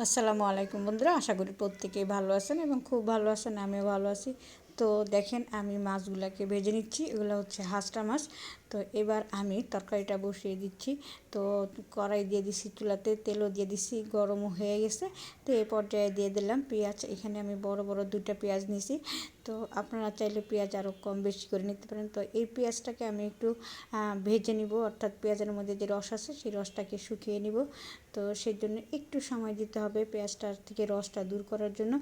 আসসালামু আলাইকুম বন্ধুরা, আশা করি প্রত্যেকেই ভালো আছেন এবং খুব ভালো আছেন, আমিও ভালো আছি। তো দেখেন আমি মাছগুলোকে ভেজে নিচ্ছি, এগুলো হচ্ছে হাঁসটা মাছ। তো এবার আমি তরকারিটা বসিয়ে দিচ্ছি। তো কড়াই দিয়ে দিচ্ছি চুলাতে, তেলও দিয়ে দিচ্ছি গরমও হয়ে গেছে। তো এই পর্যায়ে দিয়ে দিলাম পেঁয়াজ। এখানে আমি বড় বড় দুইটা পেঁয়াজ নিছি। তো আপনারা চাইলে পেঁয়াজ আরও কম বেশি করে নিতে পারেন। তো এই পেঁয়াজটাকে আমি একটু ভেজে নিব। অর্থাৎ পেঁয়াজের মধ্যে যে রস আছে, সেই রসটাকে শুকিয়ে নিব। তো সেই জন্য একটু সময় দিতে হবে পেঁয়াজটার থেকে রসটা দূর করার জন্য।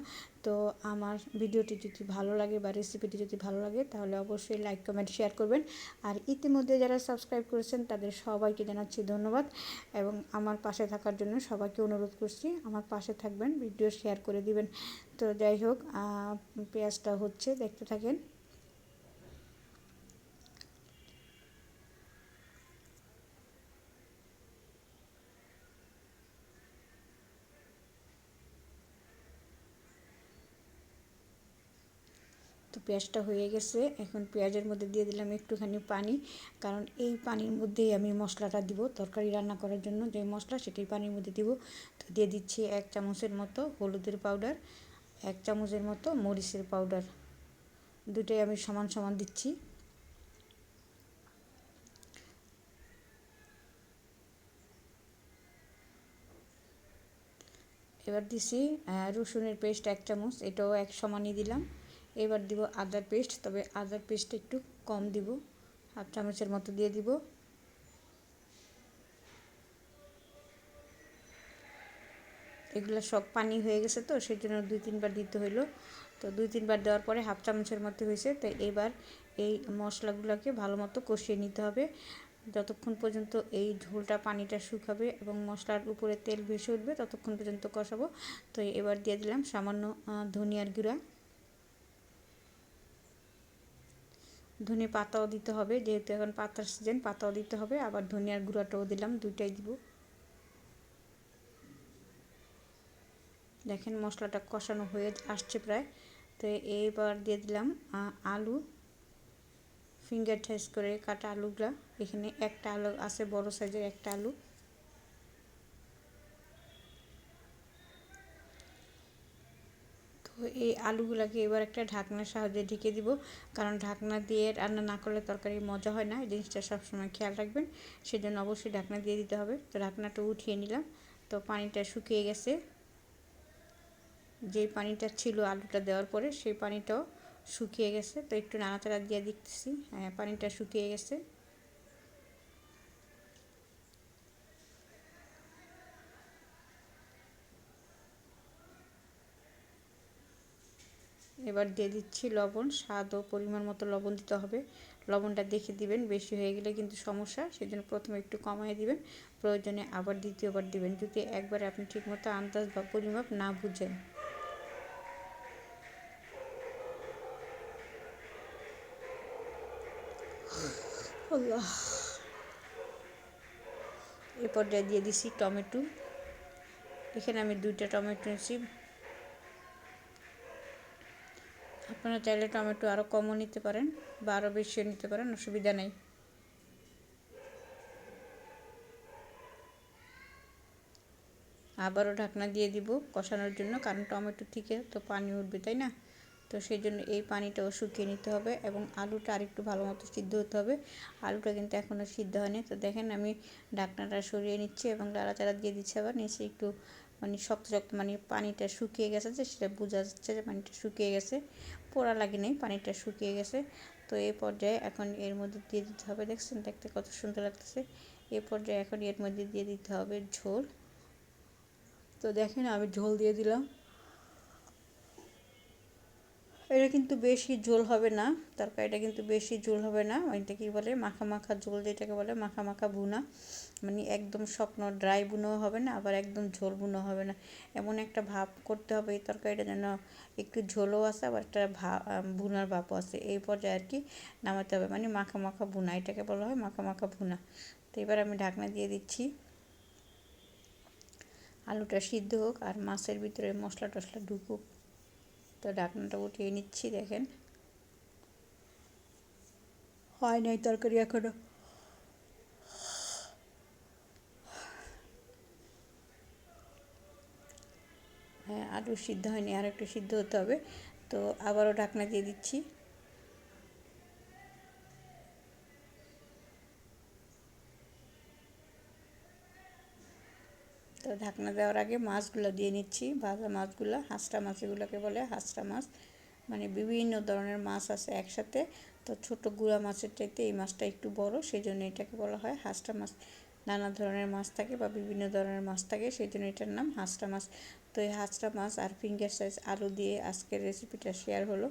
তো আমার ভিডিওটি যদি ভালো লাগে বা রেসিপিটি যদি ভালো লাগে, তাহলে অবশ্যই লাইক, কমেন্ট, শেয়ার করবেন। আর ইতিমধ্যে যারা সাবস্ক্রাইব করেছেন, তাদের সবাইকে জানাচ্ছি ধন্যবাদ এবং আমার পাশে থাকার জন্য সবাইকে অনুরোধ করছি, আমার পাশে থাকবেন ভিডিও শেয়ার করে দিবেন। তো যাই হোক পেঁয়াজটা হচ্ছে, দেখতে থাকেন। তো পেঁয়াজটা হয়ে গেছে। এখন পেঁয়াজের মধ্যে দিয়ে দিলাম একটুখানি পানি। কারণ এই পানির মধ্যেই আমি মশলাটা দিব তরকারি রান্না করার জন্য। যে মশলা সেটাই পানির মধ্যে দিব। তো দিয়ে দিচ্ছি এক চামচের মতো হলুদের পাউডার এক চামচের মতো মরিচের পাউডার দুটোই আমি সমান সমান দিচ্ছি। এবার দিছি রসুনের পেস্ট এক চামচ। এটাও এক সমানই দিলাম। এবার দিব আদার পেস্ট, তবে আদার পেস্ট একটু কম দিব। হাফ চামচের মতো দিয়ে দিব। এগুলো সব পানি হয়ে গেছে তো সেই জন্য দুই তিনবার দিতে হইল। তো দুই তিনবার দেওয়ার পরে হাফ চামচের মতো হয়েছে। তো এবার এই মশলাগুলোকে ভালো মতো কষিয়ে নিতে হবে। যতক্ষণ পর্যন্ত এই ঝোলটা পানিটা শুকাবে এবং মশলার উপরে তেল ভেসে উঠবে, ততক্ষণ পর্যন্ত কষাবো। তো এবার দিয়ে দিলাম সামান্য ধনিয়ার গুঁড়া। ধনে পাতাও দিতে হবে, যেহেতু এখন পাতার সিজন পাতাও দিতে হবে। আবার ধনিয়ার গুঁড়াটাও দিলাম, দুইটাই দিব। দেখেন মশলাটা কষানো হয়ে আসছে প্রায়। তো এইবার দিয়ে দিলাম আলু। ফিঙ্গার সাইজ করে কাটা আলুগুলা। এখানে একটা আলু আছে, বড় সাইজের একটা আলু তো এই আলুগুলাকে এবার একটা ঢাকনার সাহায্যে ঢেকে দিব। কারণ ঢাকনা দিয়ে রান্না না করলে তরকারি মজা হয় না, এই জিনিসটা সবসময় খেয়াল রাখবেন। সেজন্য অবশ্যই ঢাকনা দিয়ে দিতে হবে। তো ঢাকনাটা উঠিয়ে নিলাম। তো পানিটা শুকিয়ে গেছে। যে পানিটা ছিল আলুটা দেওয়ার পরে সেই পানিটাও শুকিয়ে গেছে। তো একটু নাড়াচাড়া দিয়ে দেখতেছি হ্যাঁ পানিটা শুকিয়ে গেছে। এবার দিয়ে দিচ্ছি লবণ, স্বাদ ও পরিমাণ মতো লবণ দিতে হবে। লবণটা দেখে দিবেন, বেশি হয়ে গেলে কিন্তু সমস্যা সেই জন্য প্রথমে একটু কমায় দিবেন। প্রয়োজনে আবার দ্বিতীয়বার দিবেন, যদি একবারে আপনি ঠিকমতো আন্দাজ বা পরিমাপ না বুঝেন। আল্লাহ। এ দিয়ে দিছি টমেটো। এখানে আমি দুইটা টমেটো নিয়েছি। আপনারা চাইলে টমেটো আরও কমও নিতে পারেন বা আরও বেশিও নিতে পারেন, অসুবিধা নেই। আবারও ঢাকনা দিয়ে দিব কষানোর জন্য, কারণ টমেটো থেকে তো পানি উঠবে, তাই না? তো সেই জন্য এই পানিটাও শুকিয়ে নিতে হবে এবং আলুটা আরেকটু ভালো মতো সিদ্ধ হতে হবে। আলুটা কিন্তু এখনও সিদ্ধ হয়নি। তো দেখেন আমি ঢাকনাটা সরিয়ে নিচ্ছি এবং লাড়াচাড়া দিয়ে দিচ্ছি আবার নিচে একটু মানে শক্ত শক্ত মানে পানিটা শুকিয়ে গেছে যে সেটা বোঝা যাচ্ছে যে পানিটা শুকিয়ে গেছে। পোড়া লাগে নেই পানিটা শুকিয়ে গেছে। তো এই পর্যায়ে এখন এর মধ্যে দিয়ে দিতে হবে, দেখছেন দেখতে কত সুন্দর লাগতেছে। এই পর্যায়ে এখন এর মধ্যে দিয়ে দিতে হবে ঝোল। তো দেখেন আমি ঝোল দিয়ে দিলাম। এটা কিন্তু বেশি ঝোল হবে না। তরকারিটা কিন্তু বেশি ঝোল হবে না। ওইটা কী বলে? মাখা মাখা ঝোল যেটাকে বলে, মাখা মাখা বুনা মানে একদম শুকনো ড্রাই বুনো হবে না, আবার একদম ঝোল বুনো হবে না। এমন একটা ভাব করতে হবে এই তরকারিটা যেন একটু ঝোলও আছে আবার একটা ভা বুনার ভাবও আছে এই পর্যায়ে আর কি নামাতে হবে। মানে মাখা মাখা বুনা এটাকে বলা হয় মাখা মাখা বুনা তো এবার আমি ঢাকনা দিয়ে দিচ্ছি। আলুটা সিদ্ধ হোক, আর মাছের ভিতরে মশলা টশলা ঢুকুক। তো ঢাকনাটা উঠিয়ে নিচ্ছি, দেখেন। হয় নাই তরকারি এখনও। হ্যাঁ আলু সিদ্ধ হয়নি আর একটু সিদ্ধ হতে হবে। তো আবারও ঢাকনা দিয়ে দিচ্ছি। তো ঢাকনা দেওয়ার আগে মাছগুলো দিয়ে নিচ্ছি, ভাজা মাছগুলো, হাঁসটা মাছ এগুলোকে বলে হাঁসটা মাছ। মানে বিভিন্ন ধরনের মাছ আছে একসাথে। তো ছোট গুঁড়া মাছের চাইতে এই মাছটা একটু বড় সেই জন্য এটাকে বলা হয় হাঁসটা মাছ। নানা ধরনের মাছ থাকে বা বিভিন্ন ধরনের মাছ থাকে সেই জন্য এটার নাম হাঁসটা মাছ। তো এই হাঁসটা মাছ আর ফিঙ্গার সাইজ আলু দিয়ে আজকের রেসিপিটা শেয়ার হলো।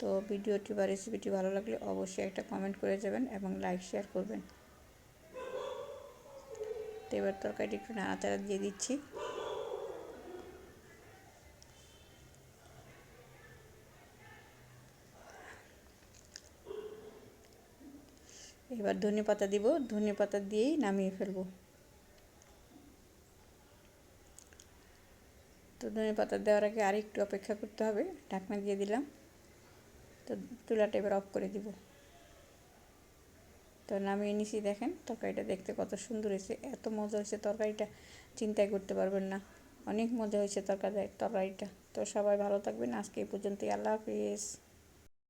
তো ভিডিওটি বা রেসিপিটি ভালো লাগলে অবশ্যই একটা কমেন্ট করে যাবেন এবং লাইক শেয়ার করবেন। তো এবার তরকারিটি একটু নাড়াচাড়া দিয়ে দিচ্ছি। এবার ধনে পাতা দিব, ধনে পাতা দিয়েই নামিয়ে ফেলব। তো ধনে পাতা দেওয়ার আগে আর একটু অপেক্ষা করতে হবে, ঢাকনা দিয়ে দিলাম। তো চুলাটা এবার অফ করে দিব। তো নামিয়ে নিছি দেখেন, তরকারিটা দেখতে কত সুন্দর হয়েছে, এত মজা হয়েছে তরকারিটা, চিন্তাই করতে পারবেন না, অনেক মজা হয়েছে তরকারি তরকারিটা। তো সবাই ভালো থাকবেন, আজকে এই পর্যন্তই, আল্লাহ হাফিজ।